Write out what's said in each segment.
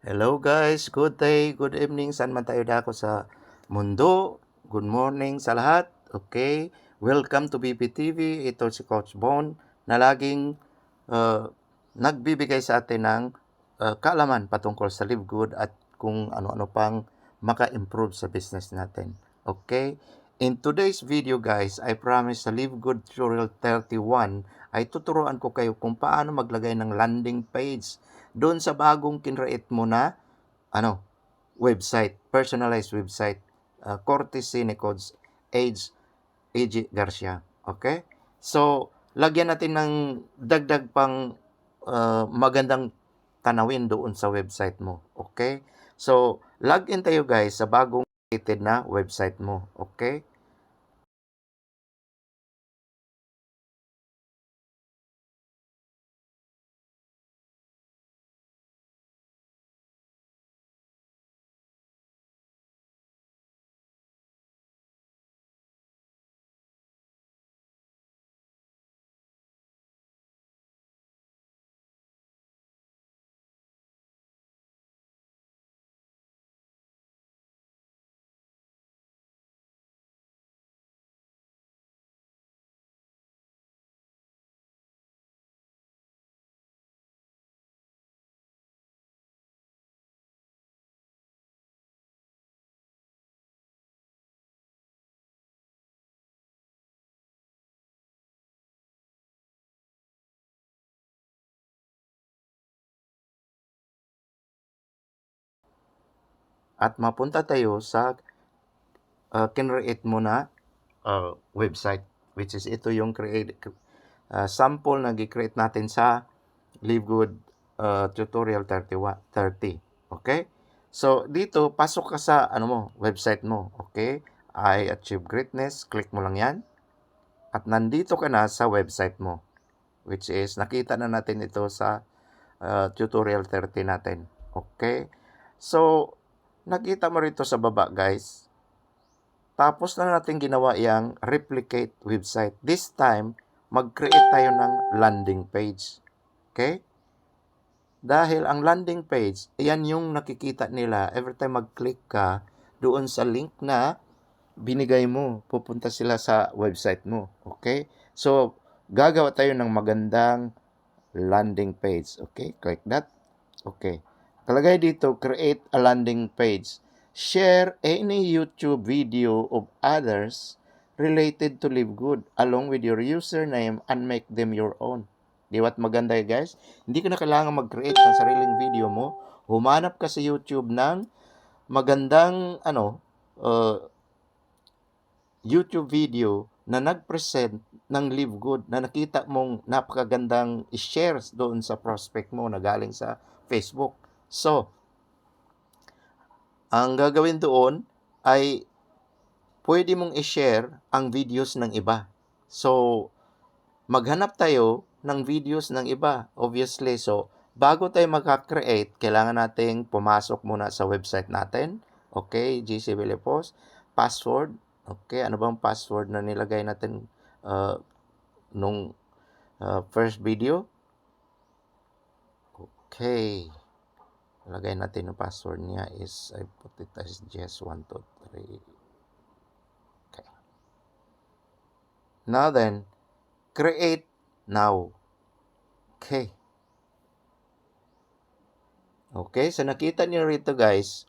Hello guys, good day, good evening, saan man tayo dako sa mundo. Good morning sa lahat. Okay, welcome to BBTV. Ito si Coach Bon na laging uh, nagbibigay sa atin ng uh, kaalaman patungkol sa Live Good at kung ano-ano pang maka-improve sa business natin. Okay? In today's video guys, I promise sa Live Good Tutorial 31 ay tuturuan ko kayo kung paano maglagay ng landing page doon sa bagong kinreate mo na ano, website, personalized website, uh, courtesy ni Codes Age AG Garcia. Okay? So, lagyan natin ng dagdag pang uh, magandang tanawin doon sa website mo. Okay? So, login tayo guys sa bagong created na website mo. Okay? At mapunta tayo sa uh, kinreate mo na uh, website which is ito yung create uh, sample na gi-create natin sa Live Good uh, tutorial 31 30 okay? So dito pasok ka sa ano mo website mo okay? I achieve greatness click mo lang yan. At nandito ka na sa website mo which is nakita na natin ito sa uh, tutorial 30 natin okay? So nakita mo rito sa baba guys tapos na natin ginawa yung replicate website. This time, mag-create tayo ng landing page. Okay? Dahil ang landing page, yan yung nakikita nila every time mag-click ka doon sa link na binigay mo. Pupunta sila sa website mo. Okay? So, gagawa tayo ng magandang landing page. Okay? Click that. Okay. Kalagay dito, create a landing page share any YouTube video of others related to Live Good along with your username and make them your own. Di ba't maganda eh, guys? Hindi ka na kailangan mag-create ng sariling video mo. Humanap ka sa YouTube ng magandang ano uh, YouTube video na nag-present ng Live Good na nakita mong napakagandang i-share doon sa prospect mo na galing sa Facebook. So, ang gagawin doon ay pwede mong i-share ang videos ng iba. So, maghanap tayo ng videos ng iba, obviously. So, bago tayo magka-create, kailangan nating pumasok muna sa website natin. Okay, GC Post. Password. Okay, ano bang password na nilagay natin uh, nung uh, first video? Okay. Lagay natin yung password niya is, I put it as Jess123. Okay. Now then, create now. Okay. Okay, so nakita niyo rito guys,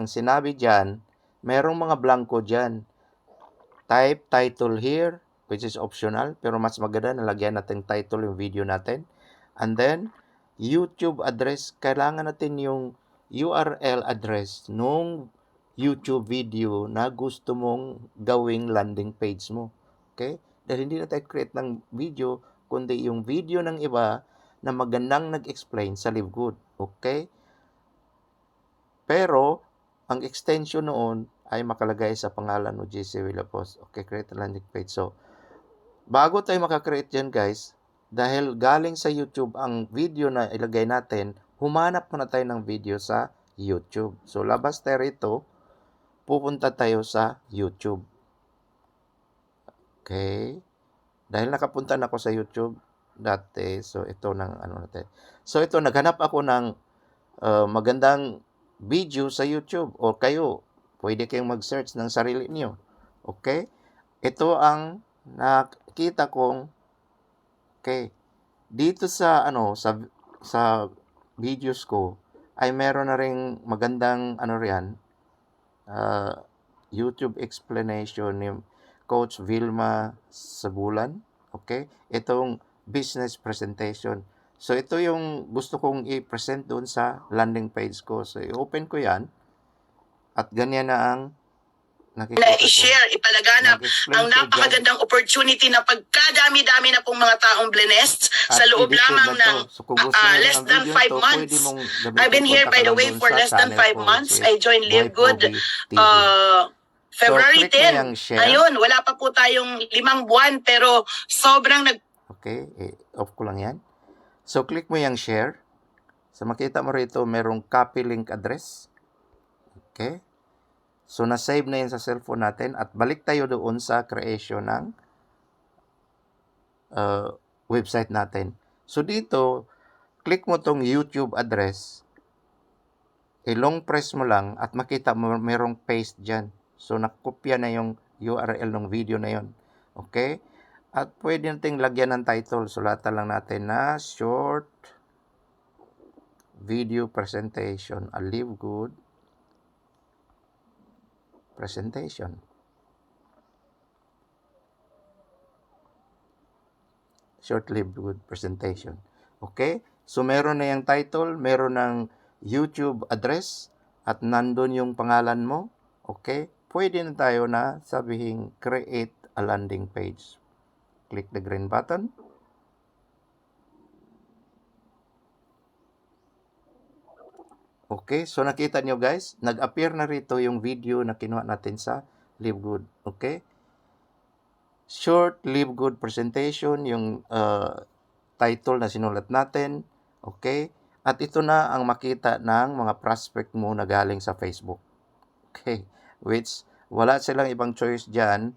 ang sinabi dyan, merong mga blanco dyan. Type title here, which is optional, pero mas maganda na lagyan natin title yung video natin. And then, YouTube address, kailangan natin yung URL address nung YouTube video na gusto mong gawing landing page mo. Okay? Dahil hindi na tayo create ng video, kundi yung video ng iba na magandang nag-explain sa Live Good. Okay? Pero, ang extension noon ay makalagay sa pangalan mo, JC Willapos. Okay, create landing page. So, bago tayo makakreate yan, guys, dahil galing sa YouTube ang video na ilagay natin, humanap muna tayo ng video sa YouTube. So, labas tayo rito, pupunta tayo sa YouTube. Okay. Dahil nakapunta na ako sa YouTube dati, so ito ng ano natin. So, ito, naghanap ako ng uh, magandang video sa YouTube o kayo, pwede kayong mag-search ng sarili niyo. Okay? Ito ang nakita kong okay. Dito sa ano sa sa videos ko ay meron na ring magandang ano riyan uh, YouTube explanation ni Coach Vilma Sabulan. Okay? Itong business presentation. So, ito yung gusto kong i-present doon sa landing page ko. So, i-open ko yan. At ganyan na ang nakikita na ko. i-share, ipalaganap ang napakagandang opportunity na pagkadami-dami na pong mga taong blessed sa loob lamang ng niyo less than video five to, months. I've been here, by the way, for less than channel five ko, months. which is I joined Live Good uh, February So, click mo 10. yung share. Ayun, wala pa po tayong limang buwan pero sobrang nag Okay, eh, off ko lang yan. So, click mo yung share. So, makita mo rito, merong copy link address. Okay. So, na-save na yan sa cellphone natin at balik tayo doon sa creation ng uh, website natin. So, dito, click mo tong YouTube address. I-long press mo lang at makita mo merong paste dyan. So, nakopya na yung URL ng video na yon. Okay? At pwede nating lagyan ng title. Sulatan lang natin na short video presentation. A live good presentation. Short live good presentation. Okay? So, meron na yung title, meron ng YouTube address, at nandun yung pangalan mo. Okay? Pwede na tayo na sabihin create a landing page. Click the green button. Okay, so nakita nyo guys, nag-appear na rito yung video na kinuha natin sa Live Good. Okay? Short Live Good presentation, yung uh, title na sinulat natin. Okay? At ito na ang makita ng mga prospect mo na galing sa Facebook. Okay? Which, wala silang ibang choice dyan,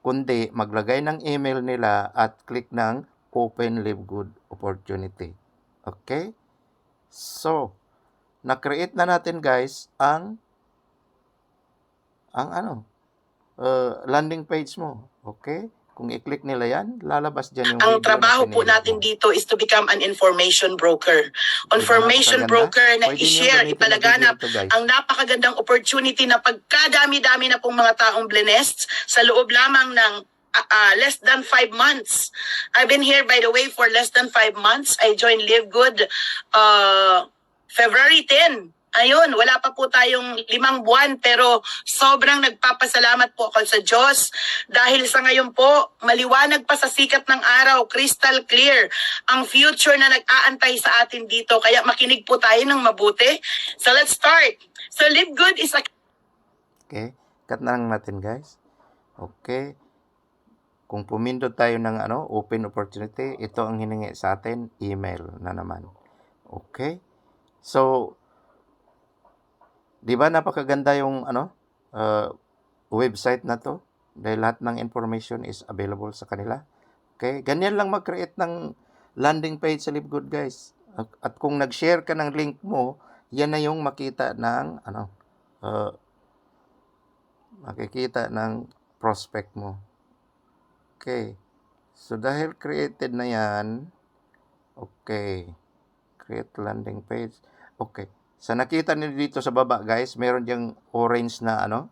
kundi maglagay ng email nila at click ng Open Live Good Opportunity. Okay? So, na-create na natin guys ang ang ano uh, landing page mo. Okay? Kung i-click nila yan, lalabas dyan yung ang trabaho na po natin mo. dito is to become an information broker. Diba? formation Napakaganda. broker na i-share, na ipalaganap guys. ang napakagandang opportunity na pagkadami-dami na pong mga taong blessed sa loob lamang ng ah, ah, less than five months. I've been here, by the way, for less than five months. I joined Live Good uh, February 10. Ayun, wala pa po tayong limang buwan pero sobrang nagpapasalamat po ako sa Diyos dahil sa ngayon po, maliwanag pa sa sikat ng araw, crystal clear, ang future na nag-aantay sa atin dito. Kaya makinig po tayo ng mabuti. So let's start. So Live Good is a Okay? Cut na lang natin guys. Okay? Kung pumindot tayo ng ano, open opportunity, ito ang hiningi sa atin, email na naman. Okay? So, di ba napakaganda yung ano, uh, website na to? Dahil lahat ng information is available sa kanila. Okay? Ganyan lang mag-create ng landing page sa LiveGood guys. At, kung nag-share ka ng link mo, yan na yung makita ng ano, uh, makikita ng prospect mo. Okay. So, dahil created na yan, okay. Create landing page. Okay. Sa nakita niyo dito sa baba, guys, meron diyang orange na ano.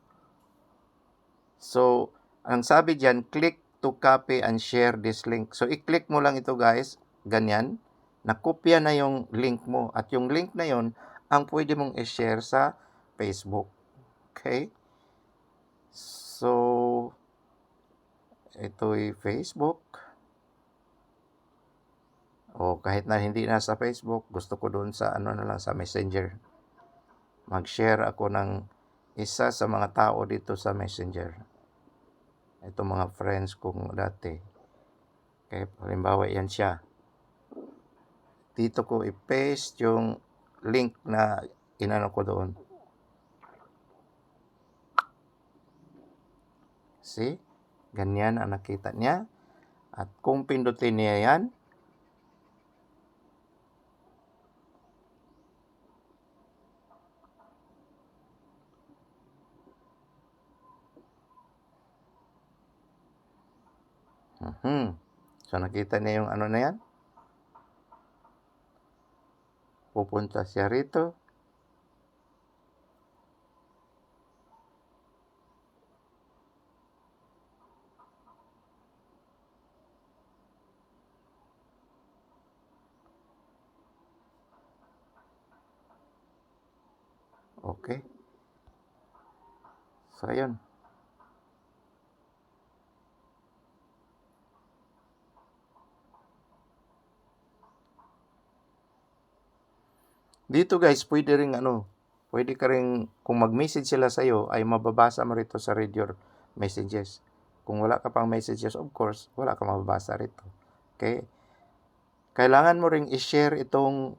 So, ang sabi diyan, click to copy and share this link. So, i-click mo lang ito, guys. Ganyan. Nakopya na yung link mo. At yung link na yon ang pwede mong i-share sa Facebook. Okay? So, ito'y Facebook. O kahit na hindi na sa Facebook, gusto ko doon sa ano na lang sa Messenger. Mag-share ako ng isa sa mga tao dito sa Messenger. Ito mga friends kong dati. Okay, halimbawa yan siya. Dito ko i-paste yung link na inano ko doon. See? Ganyan ang nakita niya. At kung pindutin niya yan, Mhm. So, nakita niya yung ano na yan? Pupunta siya rito. Okay. So, ayun. Dito guys, pwede ring ano, pwede ka ring, kung mag-message sila sa'yo, ay mababasa mo rito sa read your messages. Kung wala ka pang messages, of course, wala ka mababasa rito. Okay? Kailangan mo ring i-share itong,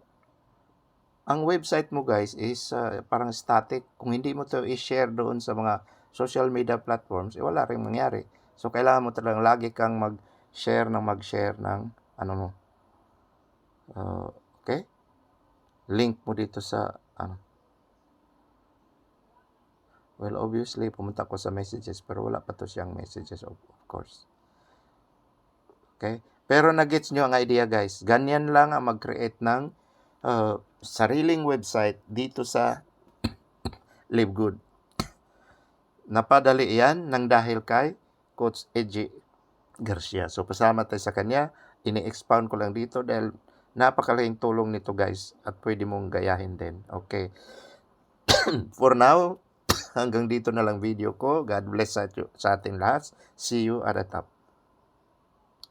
ang website mo guys is uh, parang static. Kung hindi mo to i-share doon sa mga social media platforms, eh, wala rin mangyari. So, kailangan mo talagang lagi kang mag-share ng mag-share ng ano mo. Uh, okay? Link mo dito sa ano. Well, obviously, pumunta ko sa messages pero wala pa to siyang messages of, of course. Okay? Pero nagets nyo ang idea guys. Ganyan lang ang mag-create ng uh, sariling website dito sa Live Good. Napadali yan nang dahil kay Coach Eji Garcia. So, pasama tayo sa kanya. Ini-expound ko lang dito dahil napakalaking tulong nito guys at pwede mong gayahin din. Okay. For now, hanggang dito na lang video ko. God bless sa, sa ating lahat. See you at the top.